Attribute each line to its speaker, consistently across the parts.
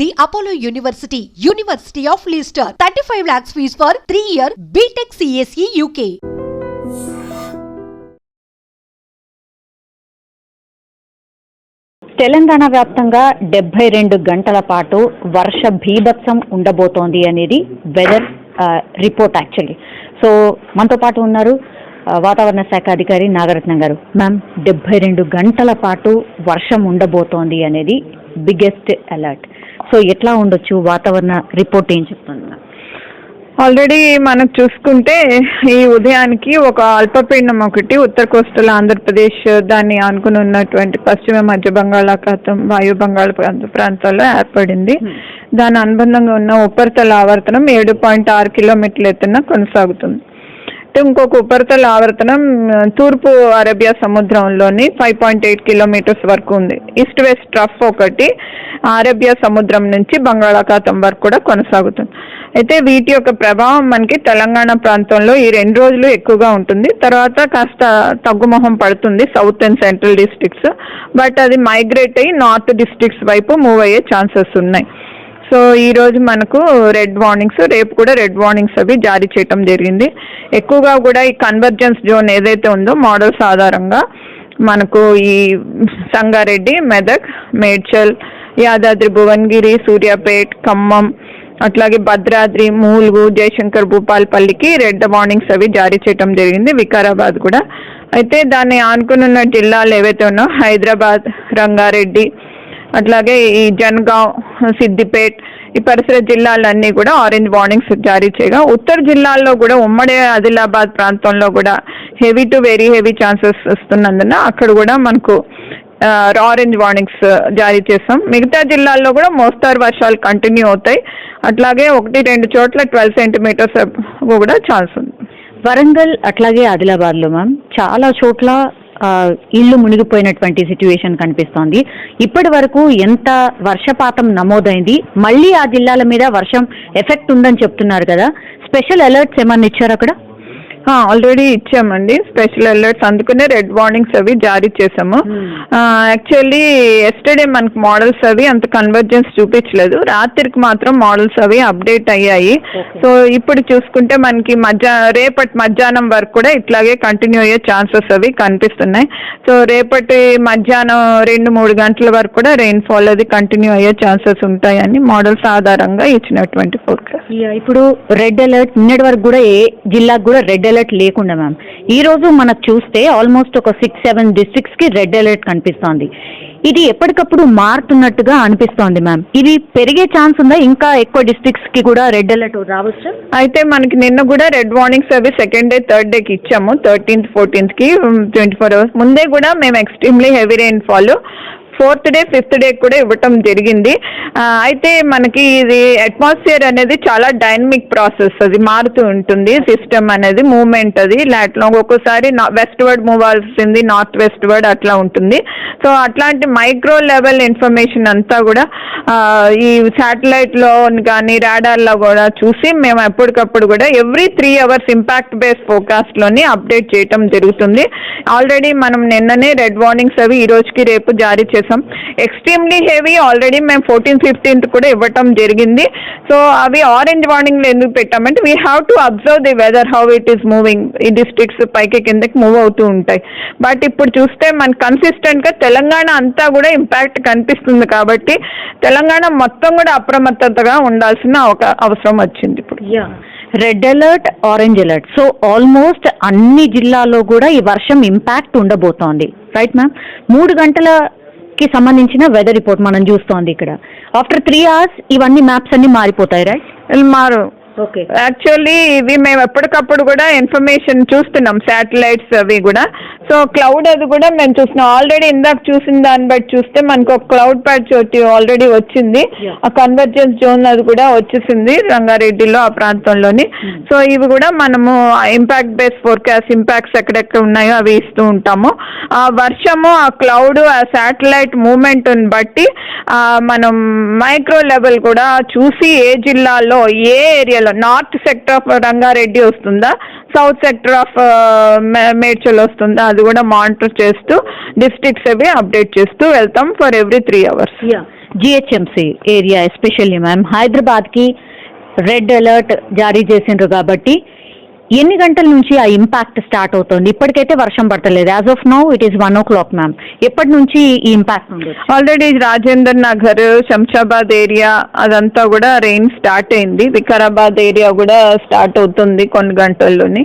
Speaker 1: The Apollo university university of Leicester thirty five lakhs fees for three year BTech CSE UK
Speaker 2: Telangana వ్యాప్తంగా డెబ్బై రెండు గంటల పాటు వర్ష భీభత్సం ఉండబోతోంది అనేది వెదర్ రిపోర్ట్ యాక్చువల్లీ సో మనతో పాటు ఉన్నారు వాతావరణ శాఖ అధికారి నాగరత్నం గారు. మ్యామ్ డెబ్బై రెండు గంటల పాటు వర్షం ఉండబోతోంది అనేది బిగ్గెస్ట్ అలర్ట్ సో ఎట్లా ఉండొచ్చు వాతావరణ రిపోర్ట్ ఏం చెప్తుంది
Speaker 3: ఆల్రెడీ మనకు చూసుకుంటే ఈ ఉదయానికి ఒక అల్పపీడనం ఒకటి ఉత్తర కోస్తల ఆంధ్రప్రదేశ్ దాన్ని ఆనుకుని ఉన్నటువంటి పశ్చిమ మధ్య బంగాళాఖాతం వాయు బంగాళాఖాత ప్రాంతాల్లో ఏర్పడింది. దాని అనుబంధంగా ఉన్న ఉపరితల ఆవర్తనం ఏడు పాయింట్ ఆరు కిలోమీటర్ల ఎత్తున కొనసాగుతుంది. ఇంకొక ఉపరితల ఆవర్తనం తూర్పు అరేబియా సముద్రంలోని ఫైవ్ పాయింట్ ఎయిట్ కిలోమీటర్స్ వరకు ఉంది. ఈస్ట్ వెస్ట్ ట్రఫ్ ఒకటి అరేబియా సముద్రం నుంచి బంగాళాఖాతం వరకు కూడా కొనసాగుతుంది. అయితే వీటి యొక్క ప్రభావం మనకి తెలంగాణ ప్రాంతంలో ఈ రెండు రోజులు ఎక్కువగా ఉంటుంది. తర్వాత కాస్త తగ్గుమొహం పడుతుంది south and central districts but అది మైగ్రేట్ అయ్యి నార్త్ డిస్ట్రిక్ట్స్ వైపు మూవ్ అయ్యే ఛాన్సెస్ ఉన్నాయి. సో ఈ రోజు మనకు రెడ్ వార్నింగ్స్ రేపు కూడా రెడ్ వార్నింగ్స్ అవి జారీ చేయటం జరిగింది. ఎక్కువగా కూడా ఈ కన్వర్జెన్స్ జోన్ ఏదైతే ఉందో మోడల్స్ ఆధారంగా మనకు ఈ సంగారెడ్డి మెదక్ మేడ్చల్ యాదాద్రి భువనగిరి సూర్యాపేట్ ఖమ్మం అట్లాగే భద్రాద్రి మూలుగు జయశంకర్ భూపాల్పల్లికి రెడ్ వార్నింగ్స్ అవి జారీ చేయటం జరిగింది వికారాబాద్ కూడా. అయితే దాన్ని ఆనుకునున్న జిల్లాలు ఏవైతే ఉన్నాయో హైదరాబాద్ రంగారెడ్డి అట్లాగే ఈ జన్గావ్ సిద్దిపేట్ ఈ పరిసర జిల్లాలన్నీ కూడా ఆరెంజ్ వార్నింగ్స్ జారీ చేయగా ఉత్తర జిల్లాల్లో కూడా ఉమ్మడి ఆదిలాబాద్ ప్రాంతంలో కూడా heavy to very heavy chances వస్తున్నందున అక్కడ కూడా మనకు ఆరెంజ్ వార్నింగ్స్ జారీ చేస్తాం. మిగతా జిల్లాల్లో కూడా మోస్తారు వర్షాలు కంటిన్యూ అవుతాయి. అట్లాగే ఒకటి రెండు చోట్ల ట్వెల్వ్ సెంటీమీటర్స్ కూడా ఛాన్స్ ఉంది.
Speaker 2: వరంగల్ అట్లాగే ఆదిలాబాద్లో మ్యామ్ చాలా చోట్ల ఇల్లు మునిగిపోయినటువంటి సిచ్యువేషన్ కనిపిస్తోంది. ఇప్పటి వరకు ఎంత వర్షపాతం నమోదైంది మళ్ళీ ఆ జిల్లాల మీద వర్షం ఎఫెక్ట్ ఉందని చెప్తున్నారు కదా. స్పెషల్ అలర్ట్స్ ఏమన్నా ఇచ్చారు అక్కడ?
Speaker 3: ఆల్రెడీ ఇచ్చామండి. స్పెషల్ అలర్ట్స్ అందుకనే రెడ్ వార్నింగ్స్ అవి జారీ చేసాము యాక్చువల్లీ ఎస్టర్డే మనకు మోడల్స్ అవి అంత కన్వర్జెన్స్ చూపించలేదు. రాత్రికి మాత్రం మోడల్స్ అవి అప్డేట్ అయ్యాయి. సో ఇప్పుడు చూసుకుంటే మనకి మధ్యా రేపటి మధ్యాహ్నం వరకు కూడా ఇట్లాగే కంటిన్యూ అయ్యే ఛాన్సెస్ అవి కనిపిస్తున్నాయి. సో రేపటి మధ్యాహ్నం రెండు మూడు గంటల వరకు కూడా రెయిన్ ఫాల్ అది కంటిన్యూ అయ్యే ఛాన్సెస్ ఉంటాయని మోడల్స్ ఆధారంగా ఇచ్చినటువంటి ఫోర్కాస్ట్
Speaker 2: ఇప్పుడు రెడ్ అలర్ట్ నిన్నటి వరకు కూడా ఏ జిల్లాకు కూడా రెడ్ అలర్ట్ లేకుండా మ్యామ్. ఈ రోజు మనకు చూస్తే ఆల్మోస్ట్ ఒక సిక్స్ సెవెన్ డిస్ట్రిక్ట్స్కి రెడ్ అలర్ట్ కనిపిస్తోంది. ఇది ఎప్పటికప్పుడు మారుతున్నట్టుగా అనిపిస్తోంది మ్యామ్. ఇది పెరిగే ఛాన్స్ ఉందా? ఇంకా ఎక్కువ డిస్ట్రిక్ట్స్కి కూడా రెడ్ అలర్ట్ రావచ్చు?
Speaker 3: అయితే మనకి నిన్న కూడా రెడ్ వార్నింగ్ అవి సెకండ్ డే థర్డ్ డేకి ఇచ్చాము. థర్టీన్త్ ఫోర్టీన్త్కి ట్వంటీ ఫోర్ అవర్స్ ముందే కూడా మేము extremely heavy rainfall fourth day fifth day కూడా ఇవ్వటం జరిగింది. అయితే మనకి ఇది అట్మాస్ఫియర్ అనేది చాలా డైనమిక్ ప్రాసెస్ అది మారుతూ ఉంటుంది. సిస్టమ్ అనేది మూవ్మెంట్ అది. లాట్లో ఒక్కోసారి వెస్ట్ వర్డ్ మూవ్ అవ్వాల్సింది నార్త్ వెస్ట్ వర్డ్ అట్లా ఉంటుంది. సో అట్లాంటి మైక్రో లెవెల్ ఇన్ఫర్మేషన్ అంతా కూడా ఈ శాటిలైట్లో కానీ రాడార్లో కూడా చూసి మేము ఎప్పటికప్పుడు కూడా every three hours impact base ఫోకాస్ట్లోని update చేయటం జరుగుతుంది. ఆల్రెడీ మనం నిన్ననే రెడ్ వార్నింగ్స్ అవి ఈ రోజుకి రేపు జారీ చేసి ఎక్స్ట్రీమ్లీ హెవీ ఆల్రెడీ మేము ఫోర్టీన్ ఫిఫ్టీన్త్ కూడా ఇవ్వటం జరిగింది. సో అవి ఆరెంజ్ వార్నింగ్లు ఎందుకు పెట్టామంటే we have to observe the weather how it is moving ఈ డిస్ట్రిక్ట్స్ పైకి కిందకి మూవ్ అవుతూ ఉంటాయి. బట్ ఇప్పుడు చూస్తే మన కన్సిస్టెంట్గా తెలంగాణ అంతా కూడా ఇంపాక్ట్ కనిపిస్తుంది కాబట్టి తెలంగాణ మొత్తం కూడా అప్రమత్తతగా ఉండాల్సిన ఒక అవసరం వచ్చింది ఇప్పుడు.
Speaker 2: Yeah red alert orange alert so almost అన్ని జిల్లాల్లో కూడా ఈ వర్షం ఇంపాక్ట్ ఉండబోతోంది. రైట్ మ్యామ్ మూడు గంటల కి సంబంధించిన వెదర్ రిపోర్ట్ మనం చూస్తోంది ఇక్కడ. ఆఫ్టర్ త్రీ అవర్స్ ఇవన్నీ మ్యాప్స్ అన్ని మారిపోతాయి రైట్
Speaker 3: మారు. యాక్చువల్లీ ఇవి మేము ఎప్పటికప్పుడు కూడా ఇన్ఫర్మేషన్ చూస్తున్నాం శాటిలైట్స్ అవి కూడా. సో క్లౌడ్ అది కూడా మేము చూస్తున్నాం. ఆల్రెడీ ఇందాక చూసిన దాన్ని బట్టి చూస్తే మనకు ఒక క్లౌడ్ ప్యాచ్ ఆల్రెడీ వచ్చింది. ఆ కన్వర్జెన్స్ జోన్ అది కూడా వచ్చేసింది రంగారెడ్డిలో ఆ ప్రాంతంలోని. సో ఇవి కూడా మనము ఇంపాక్ట్ బేస్ ఫోర్కాస్ట్ ఇంపాక్ట్స్ ఎక్కడెక్కడ ఉన్నాయో అవి ఇస్తూ ఉంటాము. ఆ వర్షము ఆ క్లౌడ్ ఆ శాటిలైట్ మూమెంట్ బట్టి మనం మైక్రో లెవెల్ కూడా చూసి ఏ జిల్లాలో ఏ ఏరియాలో నార్త్ సెక్టర్ ఆఫ్ రంగారెడ్డి వస్తుందా? సౌత్ సెక్టర్ ఆఫ్ మేడ్చల్ వస్తుందా? అది కూడా మానిటర్ చేస్తూ డిస్ట్రిక్ట్స్ అవి అప్డేట్ చేస్తూ వెళ్తాం for every three hours
Speaker 2: yeah GHMC area especially ma'am హైదరాబాద్కి రెడ్ అలర్ట్ జారీ చేసిండ్రు కాబట్టి ఎన్ని గంటల నుంచి ఆ ఇంపాక్ట్ స్టార్ట్ అవుతుంది? ఇప్పటికైతే వర్షం పడతలేదు. As of now it is one o'clock ma'am ఎప్పటి నుంచి ఈ ఇంపాక్ట్ ఉంది?
Speaker 3: ఆల్రెడీ రాజేందర్ నగర్ శంషాబాద్ ఏరియా అదంతా కూడా రెయిన్ స్టార్ట్ అయింది. వికారాబాద్ ఏరియా కూడా స్టార్ట్ అవుతుంది కొన్ని గంటల్లోని.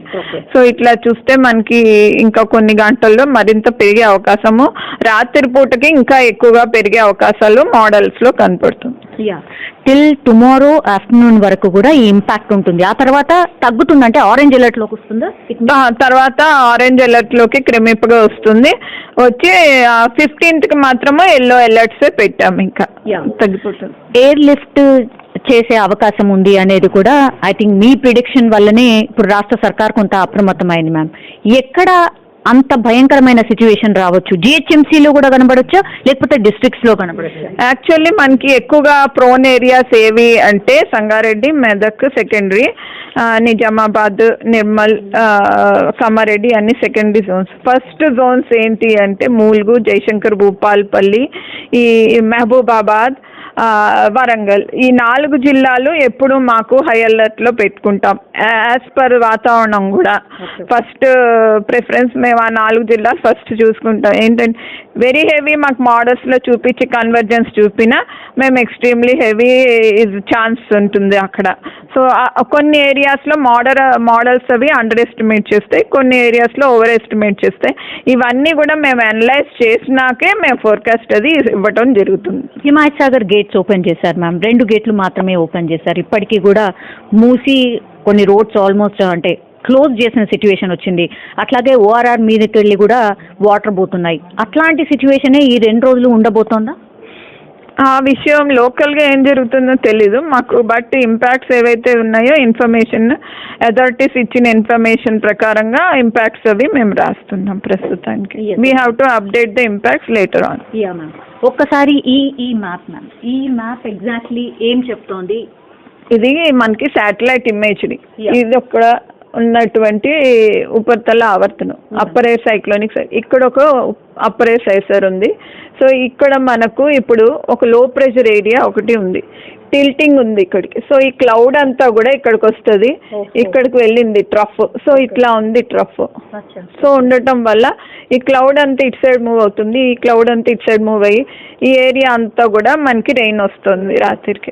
Speaker 3: సో ఇట్లా చూస్తే మనకి ఇంకా కొన్ని గంటల్లో మరింత పెరిగే అవకాశము. రాత్రి పూటకి ఇంకా ఎక్కువగా పెరిగే అవకాశాలు మోడల్స్లో కనపడుతుంది.
Speaker 2: యా టిల్ టుమారో ఆఫ్టర్నూన్ వరకు కూడా ఈ ఇంపాక్ట్ ఉంటుంది. ఆ తర్వాత తగ్గుతుంది అంటే ఆరెంజ్ అలర్ట్లోకి వస్తుందా?
Speaker 3: తర్వాత ఆరెంజ్ అలర్ట్లోకి క్రమింపుగా వస్తుంది. వచ్చి ఫిఫ్టీన్త్కి మాత్రమే ఎల్లో అలర్ట్స్ పెట్టాము ఇంకా. తగ్గిపోతుంది.
Speaker 2: ఎయిర్ లిఫ్ట్ చేసే అవకాశం ఉంది అనేది కూడా ఐ థింక్ మీ ప్రిడిక్షన్ వల్లనే ఇప్పుడు రాష్ట్ర సర్కార్ కొంత అప్రమత్తమైంది మ్యామ్ ఎక్కడ అంత భయంకరమైన సిచ్యువేషన్ రావచ్చు. జిహెచ్ఎంసీలో కూడా కనబడొచ్చా? లేకపోతే డిస్ట్రిక్ట్స్లో కనబడొచ్చా?
Speaker 3: యాక్చువల్లీ మనకి ఎక్కువగా ప్రోన్ ఏరియాస్ ఏవి అంటే సంగారెడ్డి మెదక్ సెకండరీ నిజామాబాద్ నిర్మల్ కమారెడ్డి అన్ని సెకండరీ జోన్స్ ఫస్ట్ జోన్స్ ఏంటి అంటే మూల్గు జయశంకర్ భూపాల్పల్లి ఈ మహబూబాబాద్ వరంగల్. ఈ నాలుగు జిల్లాలు ఎప్పుడు మాకు హై అలర్ట్లో పెట్టుకుంటాం. యాజ్ పర్ వాతావరణం కూడా. ఫస్ట్ ప్రిఫరెన్స్ మేము ఆ నాలుగు జిల్లాలు ఫస్ట్ చూసుకుంటాం. ఏంటంటే వెరీ హెవీ మాకు మోడల్స్లో చూపించి కన్వర్జెన్స్ చూపినా మేము ఎక్స్ట్రీమ్లీ హెవీ ఇస్ ఛాన్స్ ఉంటుంది అక్కడ. సో కొన్ని ఏరియాస్లో మోడల్ మోడల్స్ అవి అండర్ ఎస్టిమేట్ చేస్తాయి. కొన్ని ఏరియాస్లో ఓవర్ ఎస్టిమేట్ చేస్తాయి. ఇవన్నీ కూడా మేము అనలైజ్ చేసినాకే మేము ఫోర్కాస్ట్ అది ఇవ్వటం జరుగుతుంది.
Speaker 2: హిమాయత్ సాగర్ గేట్స్ ఓపెన్ చేశారు మ్యామ్. రెండు గేట్లు మాత్రమే ఓపెన్ చేశారు. ఇప్పటికీ కూడా మూసి కొన్ని రోడ్స్ ఆల్మోస్ట్ అంటే క్లోజ్ చేసిన సిచ్యువేషన్ వచ్చింది. అట్లాగే ఓఆర్ఆర్ మీదకి వెళ్ళి కూడా వాటర్ పోతున్నాయి. అట్లాంటి సిచ్యువేషనే ఈ రెండు రోజులు ఉండబోతోందా?
Speaker 3: ఆ విషయం లోకల్గా ఏం జరుగుతుందో తెలీదు. మాకు బట్ ఇంపాక్ట్స్ ఏవైతే ఉన్నాయో ఇన్ఫర్మేషన్ అథారిటీస్ ఇచ్చిన ఇన్ఫర్మేషన్ ప్రకారంగా ఇంపాక్ట్స్ అవి మేము రాస్తున్నాం ప్రస్తుతానికి. We have to update the impacts later on
Speaker 2: yeah ma'am ఒక్కసారి ఈ ఈ మ్యాప్ మ్యామ్ ఈ మ్యాప్ ఎగ్జాక్ట్లీ ఏం చెప్తోంది?
Speaker 3: ఇది మనకి శాటిలైట్ ఇమేజరీ
Speaker 2: Yeah.
Speaker 3: ఇది ఒక ఉన్నటువంటి ఉపరితల ఆవర్తనం అప్పర్ ఎయిర్ సైక్లోనిక్ ఇక్కడ ఒక అప్పర్ ఎయిర్ సైసర్ ఉంది. సో ఇక్కడ మనకు ఇప్పుడు ఒక లో ప్రెషర్ ఏరియా ఒకటి ఉంది. టిల్టింగ్ ఉంది ఇక్కడికి. సో ఈ క్లౌడ్ అంతా కూడా ఇక్కడికి వస్తుంది. ఇక్కడికి వెళ్ళింది ట్రఫ్ సో ఇట్లా ఉంది ట్రఫ్ సో ఉండటం వల్ల ఈ క్లౌడ్ అంతా ఇటు సైడ్ మూవ్ అవుతుంది. ఈ క్లౌడ్ అంతా ఇటు సైడ్ మూవ్ అయ్యి ఈ ఏరియా అంతా కూడా మనకి రెయిన్ వస్తుంది రాత్రికి.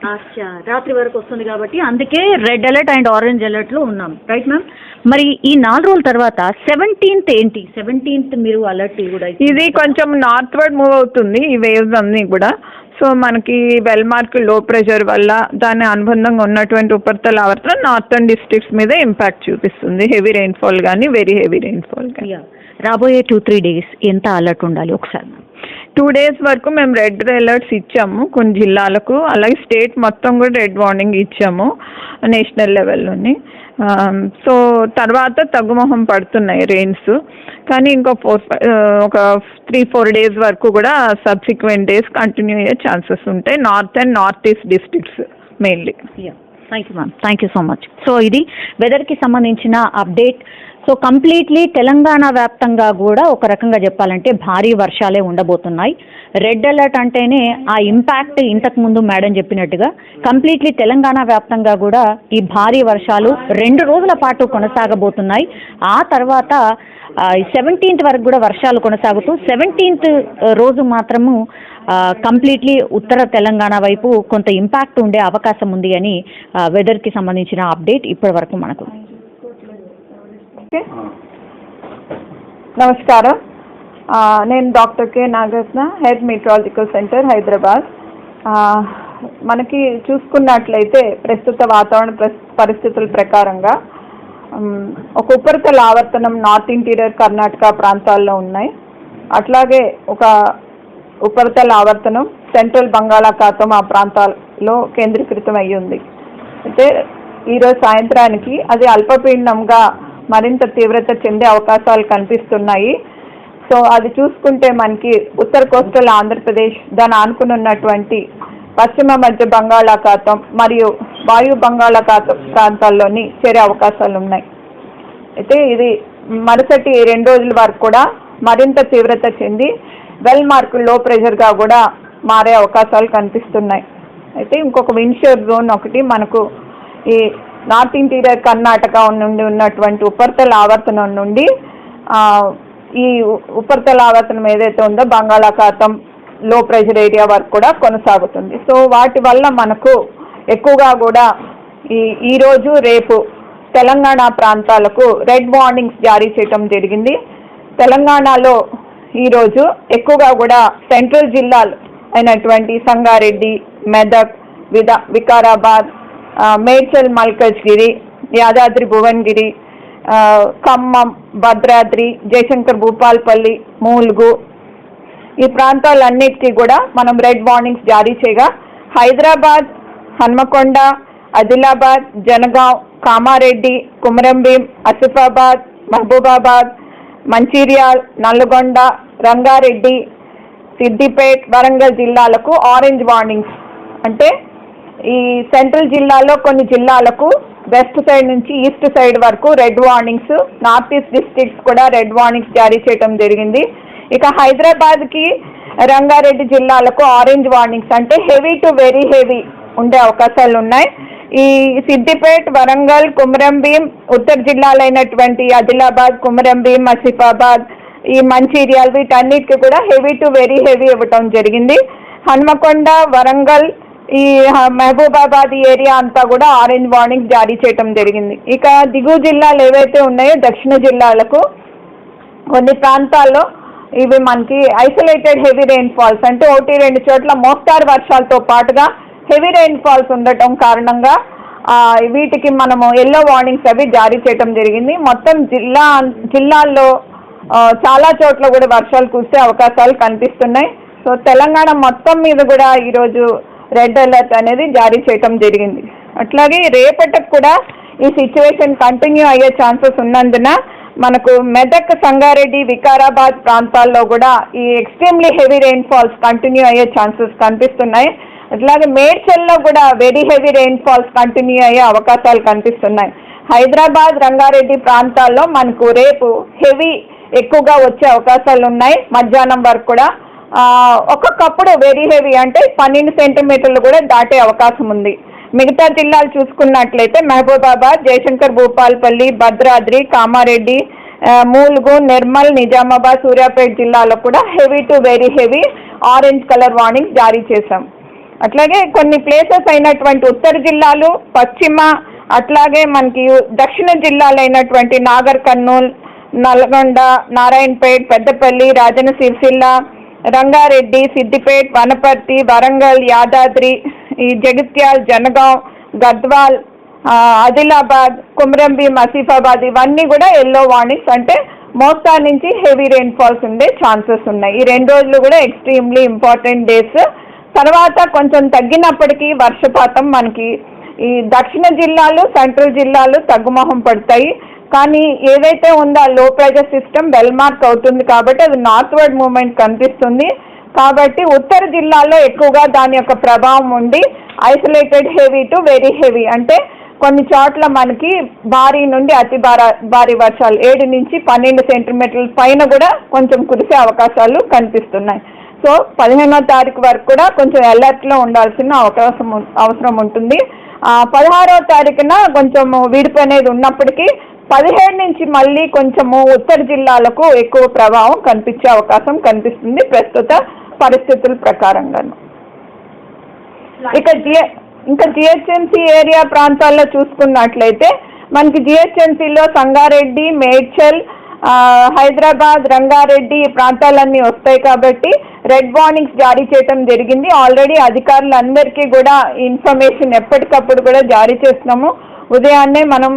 Speaker 2: రాత్రి వరకు వస్తుంది కాబట్టి అందుకే రెడ్ అలర్ట్ అండ్ ఆరెంజ్ అలర్ట్లో ఉన్నాం. రైట్ మ్యామ్ మరి ఈ నాలుగు రోజుల తర్వాత సెవెంటీన్త్ ఏంటి? సెవెంటీన్త్ మీరు అలర్ట్ కూడా.
Speaker 3: ఇది కొంచెం నార్త్ వర్డ్ మూవ్ అవుతుంది. ఈ వేవ్స్ అన్నీ కూడా. సో మనకి వెల్మార్క్లో ప్రెషర్ వల్ల దాని అనుబంధంగా ఉన్నటువంటి ఉపరితల ఆవర్తనం నార్థన్ డిస్ట్రిక్ట్స్ మీద ఇంపాక్ట్ చూపిస్తుంది హెవీ రెయిన్ఫాల్ కానీ వెరీ హెవీ రెయిన్ఫాల్ కానీ.
Speaker 2: రాబోయే టూ త్రీ డేస్ ఎంత అలర్ట్ ఉండాలి ఒకసారి?
Speaker 3: టూ డేస్ వరకు మేము రెడ్ అలర్ట్స్ ఇచ్చాము కొన్ని జిల్లాలకు అలాగే స్టేట్ మొత్తం కూడా రెడ్ వార్నింగ్ ఇచ్చాము నేషనల్ లెవెల్లోని Um, సో తర్వాత తగ్గుమొహం పడుతున్నాయి రెయిన్స్ కానీ ఇంకో ఫోర్ uh, ఒక త్రీ ఫోర్ డేస్ వరకు కూడా సబ్సిక్వెంట్ డేస్ కంటిన్యూ అయ్యే ఛాన్సెస్ ఉంటాయి. North and north east districts mainly
Speaker 2: thank you ma'am thank you so much so ఇది వెదర్కి సంబంధించిన అప్డేట్ సో కంప్లీట్లీ తెలంగాణ వ్యాప్తంగా కూడా ఒక రకంగా చెప్పాలంటే భారీ వర్షాలే ఉండబోతున్నాయి. రెడ్ అలర్ట్ అంటేనే ఆ ఇంపాక్ట్ ఇంతకు ముందు మేడం చెప్పినట్టుగా కంప్లీట్లీ తెలంగాణ వ్యాప్తంగా కూడా ఈ భారీ వర్షాలు రెండు రోజుల పాటు కొనసాగబోతున్నాయి. ఆ తర్వాత సెవెంటీన్త్ వరకు కూడా వర్షాలు కొనసాగుతూ సెవెంటీన్త్ రోజు మాత్రము కంప్లీట్లీ ఉత్తర తెలంగాణ వైపు కొంత ఇంపాక్ట్ ఉండే అవకాశం ఉంది అని వెదర్కి సంబంధించిన అప్డేట్ ఇప్పటి వరకు మనకు.
Speaker 3: ఓకే. నమస్కారం. నేను doctor K. Nagaratna head meteorological centre Hyderabad. మనకి చూసుకున్నట్లయితే ప్రస్తుత వాతావరణ పరిస్థితుల ప్రకారంగా ఒక ఉపరితల ఆవర్తనం నార్త్ ఇంటీరియర్ కర్ణాటక ప్రాంతాల్లో ఉన్నాయి. అట్లాగే ఒక ఉపరితల ఆవర్తనం సెంట్రల్ బంగాళాఖాతం ఆ ప్రాంతాల్లో కేంద్రీకృతం అయి ఉంది అయితే ఈరోజు సాయంత్రానికి అది అల్పపీడనంగా మరింత తీవ్రత చెందే అవకాశాలు కనిపిస్తున్నాయి. సో అది చూసుకుంటే మనకి ఉత్తర కోస్టల్ ఆంధ్రప్రదేశ్ దాని ఆనుకునున్నటువంటి పశ్చిమ మధ్య బంగాళాఖాతం మరియు వాయు బంగాళాఖాతం ప్రాంతాల్లోని చేరే అవకాశాలు ఉన్నాయి. అయితే ఇది మరుసటి రెండు రోజుల వరకు కూడా మరింత తీవ్రత చెంది వెల్ మార్కులు లో ప్రెషర్గా కూడా మారే అవకాశాలు కనిపిస్తున్నాయి. అయితే ఇంకొక విన్షోర్ జోన్ ఒకటి మనకు ఈ నార్త్ ఇంటీరియర్ కర్ణాటక నుండి ఉన్నటువంటి ఉపరితల ఆవర్తనం నుండి ఈ ఉపరితల ఆవర్తనం ఏదైతే ఉందో బంగాళాఖాతం లో ప్రెషర్ ఏరియా వరకు కూడా కొనసాగుతుంది. సో వాటి వల్ల మనకు ఎక్కువగా కూడా ఈ ఈరోజు రేపు తెలంగాణ ప్రాంతాలకు రెడ్ వార్నింగ్స్ జారీ చేయటం జరిగింది. తెలంగాణలో ఈరోజు ఎక్కువగా కూడా సెంట్రల్ జిల్లాలు అయినటువంటి సంగారెడ్డి మెదక్ విదా వికారాబాద్ మేడ్చల్ మల్కజ్గిరి యాదాద్రి భువనగిరి ఖమ్మం భద్రాద్రి జయశంకర్ భూపాల్పల్లి మూల్గు. ఈ ప్రాంతాలన్నిటికీ కూడా మనం రెడ్ వార్నింగ్స్ జారీ చేయగా హైదరాబాద్ హన్మకొండ ఆదిలాబాద్ జనగాం కామారెడ్డి కుమరంభీం అసిఫాబాద్ మహబూబాబాద్ మంచిర్యాల్ నల్గొండ రంగారెడ్డి సిద్దిపేట్ వరంగల్ జిల్లాలకు ఆరెంజ్ వార్నింగ్స్ అంటే ఈ సెంట్రల్ జిల్లాలో కొన్ని జిల్లాలకు వెస్ట్ సైడ్ నుంచి ఈస్ట్ సైడ్ వరకు red warnings north east districts కూడా రెడ్ వార్నింగ్స్ జారీ చేయడం జరిగింది. ఇక హైదరాబాద్కి రంగారెడ్డి జిల్లాలకు ఆరెంజ్ వార్నింగ్స్ అంటే హెవీ టు వెరీ హెవీ ఉండే అవకాశాలు ఉన్నాయి ఈ సిద్దిపేట్ వరంగల్ కుమరంభీం ఉత్తర జిల్లాలైనటువంటి ఆదిలాబాద్ కుమరంభీం ఆసిఫాబాద్ ఈ మంచిర్యాల వీటన్నిటికీ కూడా హెవీ టు వెరీ హెవీ ఇవ్వటం జరిగింది. హన్మకొండ వరంగల్ ఈ మహబూబాబాద్ ఏరియా అంతా కూడా ఆరెంజ్ వార్నింగ్ జారీ చేయటం జరిగింది. ఇక దిగువ జిల్లాలు ఏవైతే ఉన్నాయో దక్షిణ జిల్లాలకు కొన్ని ప్రాంతాల్లో ఇవి మనకి ఐసోలేటెడ్ హెవీ రెయిన్ ఫాల్స్ అంటే ఒకటి రెండు చోట్ల మోస్తారు వర్షాలతో పాటుగా హెవీ రెయిన్ ఫాల్స్ ఉండటం కారణంగా వీటికి మనము ఎల్లో వార్నింగ్స్ అవి జారీ చేయటం జరిగింది. మొత్తం జిల్లా జిల్లాల్లో చాలా చోట్ల కూడా వర్షాలు కురిసే అవకాశాలు కనిపిస్తున్నాయి. సో తెలంగాణ మొత్తం మీద కూడా ఈరోజు రెడ్ అలర్ట్ అనేది జారీ చేయటం జరిగింది. అట్లాగే రేపటికి కూడా ఈ సిచ్యువేషన్ కంటిన్యూ అయ్యే ఛాన్సెస్ ఉన్నందున మనకు మెదక్ సంగారెడ్డి వికారాబాద్ ప్రాంతాల్లో కూడా ఈ extremely heavy rainfalls continue అయ్యే ఛాన్సెస్ కనిపిస్తున్నాయి. అట్లాగే మేడ్చల్లో కూడా very heavy rainfalls continue అయ్యే అవకాశాలు కనిపిస్తున్నాయి. హైదరాబాద్ రంగారెడ్డి ప్రాంతాల్లో మనకు రేపు హెవీ ఎక్కువగా వచ్చే అవకాశాలు ఉన్నాయి. మధ్యాహ్నం వరకు కూడా ఒక్కొక్కప్పుడు వెరీ హెవీ అంటే పన్నెండు సెంటీమీటర్లు కూడా దాటే అవకాశం ఉంది. మిగతా జిల్లాలు చూసుకున్నట్లయితే మహబూబాబాద్ జయశంకర్ భూపాల్పల్లి భద్రాద్రి కామారెడ్డి మూలుగు నిర్మల్ నిజామాబాద్ సూర్యాపేట జిల్లాలో కూడా heavy to very heavy orange colour warning జారీ చేశాం. అట్లాగే కొన్ని ప్లేసెస్ అయినటువంటి ఉత్తర జిల్లాలు పశ్చిమ అట్లాగే మనకి దక్షిణ జిల్లాలైనటువంటి నాగర్ కర్నూల్ నల్గొండ నారాయణపేట్ పెద్దపల్లి రాజన సిరిసిల్ల రంగారెడ్డి సిద్దిపేట్ వనపర్తి వరంగల్ యాదాద్రి ఈ జగిత్యాల్ జనగాం గద్వాల్ ఆదిలాబాద్ కుమ్రంభీం ఆసిఫాబాద్ ఇవన్నీ కూడా ఎల్లో వార్నింగ్స్ అంటే మోస్తా నుంచి హెవీ రెయిన్ ఫాల్స్ ఉండే ఛాన్సెస్ ఉన్నాయి. ఈ రెండు రోజులు కూడా ఎక్స్ట్రీమ్లీ ఇంపార్టెంట్ డేస్ తర్వాత కొంచెం తగ్గినప్పటికీ వర్షపాతం మనకి ఈ దక్షిణ జిల్లాలు సెంట్రల్ జిల్లాలు తగ్గుమొహం పడతాయి. కానీ ఏదైతే ఉందో ఆ లో ప్రెజర్ సిస్టమ్ వెల్ మార్క్ అవుతుంది కాబట్టి అది నార్త్ వర్డ్ మూమెంట్ కనిపిస్తుంది. కాబట్టి ఉత్తర జిల్లాలో ఎక్కువగా దాని యొక్క ప్రభావం ఉండి isolated heavy to very heavy అంటే కొన్ని చోట్ల మనకి భారీ నుండి అతి భార భారీ వర్షాలు ఏడు నుంచి పన్నెండు సెంటీమీటర్ల పైన కూడా కొంచెం కురిసే అవకాశాలు కనిపిస్తున్నాయి. సో పదిహేనో తారీఖు వరకు కూడా కొంచెం అలర్ట్లో ఉండాల్సిన అవకాశం అవసరం ఉంటుంది. పదహారో తారీఖున కొంచెం విడుపు అనేది ఉన్నప్పటికీ పదిహేడు నుంచి మళ్ళీ కొంచెము ఉత్తర జిల్లాలకు ఎక్కువ ప్రభావం కనిపించే అవకాశం కనిపిస్తుంది ప్రస్తుత పరిస్థితుల ప్రకారంగాను. ఇక జిఎ ఇంకా జిహెచ్ఎంసీ ఏరియా ప్రాంతాల్లో చూసుకున్నట్లయితే మనకి జిహెచ్ఎంసీలో సంగారెడ్డి మేడ్చల్ హైదరాబాద్ రంగారెడ్డి ఈ ప్రాంతాలన్నీ వస్తాయి కాబట్టి రెడ్ వార్నింగ్స్ జారీ చేయడం జరిగింది. ఆల్రెడీ అధికారులందరికీ కూడా ఇన్ఫర్మేషన్ ఎప్పటికప్పుడు కూడా జారీ చేస్తున్నాము. ఉదయాన్నే మనం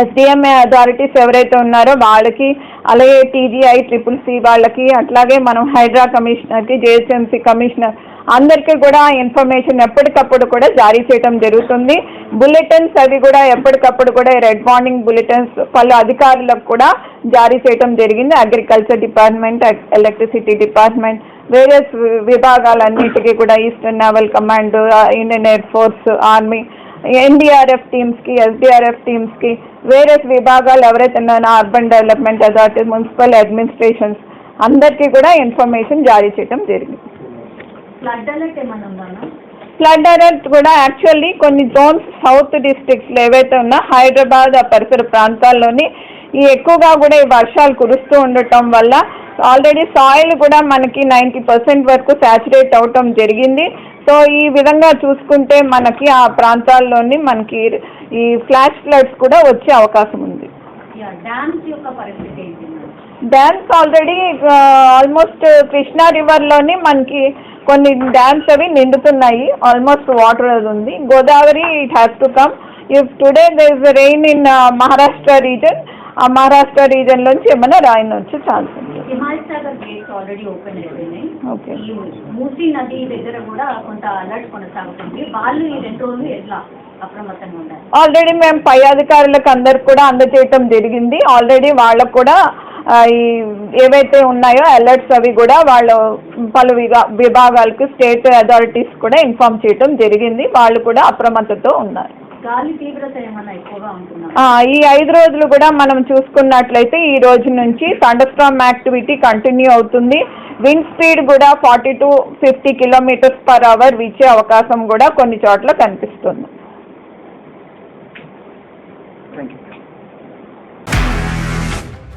Speaker 3: ఎస్డిఎంఏ అథారిటీస్ ఎవరైతే ఉన్నారో వాళ్ళకి అలాగే టీజీఐ ట్రిపుల్ సి వాళ్ళకి అట్లాగే మనం హైడ్రా కమిషనర్కి జేఎస్ఎంసీ కమిషనర్ అందరికీ కూడా ఇన్ఫర్మేషన్ ఎప్పటికప్పుడు కూడా జారీ చేయడం జరుగుతుంది. బులెటిన్స్ అవి కూడా ఎప్పటికప్పుడు కూడా రెడ్ మార్నింగ్ బులెటిన్స్ పలు అధికారులకు కూడా జారీ చేయడం జరిగింది. Agriculture department electricity department various విభాగాలన్నిటికీ కూడా eastern naval command Indian air force army NDRF టీమ్స్కి SDRF టీమ్స్కి వేరియస్ విభాగాలు ఎవరైతే ఉన్నారో urban development authority municipal administrations అందరికీ కూడా ఇన్ఫర్మేషన్ జారీ చేయడం జరిగింది.
Speaker 4: ఫ్లడ్ అలర్ట్
Speaker 3: కూడా యాక్చువల్లీ కొన్ని జోన్స్ సౌత్ డిస్ట్రిక్ట్స్లో ఏవైతే ఉన్నా హైదరాబాద్ ఆ పరిసర ప్రాంతాల్లోని ఈ ఎక్కువగా కూడా ఈ వర్షాలు కురుస్తూ ఉండటం వల్ల ఆల్రెడీ సాయిల్ కూడా మనకి నైంటీ పర్సెంట్ వరకు సాచురేట్ అవటం జరిగింది. సో ఈ విధంగా చూసుకుంటే మనకి ఆ ప్రాంతాల్లోని మనకి ఈ ఫ్లాష్ ఫ్లడ్స్ కూడా వచ్చే అవకాశం ఉంది?
Speaker 4: డ్యామ్స్
Speaker 3: ఆల్రెడీ ఆల్మోస్ట్ కృష్ణా రివర్లోని మనకి కొన్ని డ్యామ్స్ అవి నిండుతున్నాయి. ఆల్మోస్ట్ వాటర్ అది ఉంది. Godavari it has to come if today there is rain in Maharashtra region ఆ మహారాష్ట్ర రీజన్ నుంచి ఏమైనా రాయిన్ వచ్చే ఛాన్స్ ఉంది. ఓకే
Speaker 4: ఈ మూసీ నది దగ్గర కూడా కొంత అలర్ట్ కొనసాగుతుంది. వాళ్ళు ఈ రెండు రోజులు ఎట్లా అప్రమత్తంగా ఉండాలి?
Speaker 3: ఆల్రెడీ మేము పై అధికారులకు అందరికి కూడా అందజేయటం జరిగింది. ఆల్రెడీ వాళ్ళకు కూడా ఈ ఏవైతే ఉన్నాయో అలర్ట్స్ అవి కూడా వాళ్ళ పలు విగా- విభాగాలకు స్టేట్ అథారిటీస్ కూడా ఇన్ఫార్మ్ చేయటం జరిగింది. వాళ్ళు కూడా అప్రమత్తతో ఉన్నారు. ఈ ఐదు రోజులు కూడా మనం చూసుకున్నట్లయితే ఈ రోజు నుంచి థండర్స్టార్మ్ యాక్టివిటీ కంటిన్యూ అవుతుంది. విండ్ స్పీడ్ కూడా forty to fifty kilometres per hour వీచే అవకాశం కూడా కొన్ని చోట్ల కనిపిస్తుంది.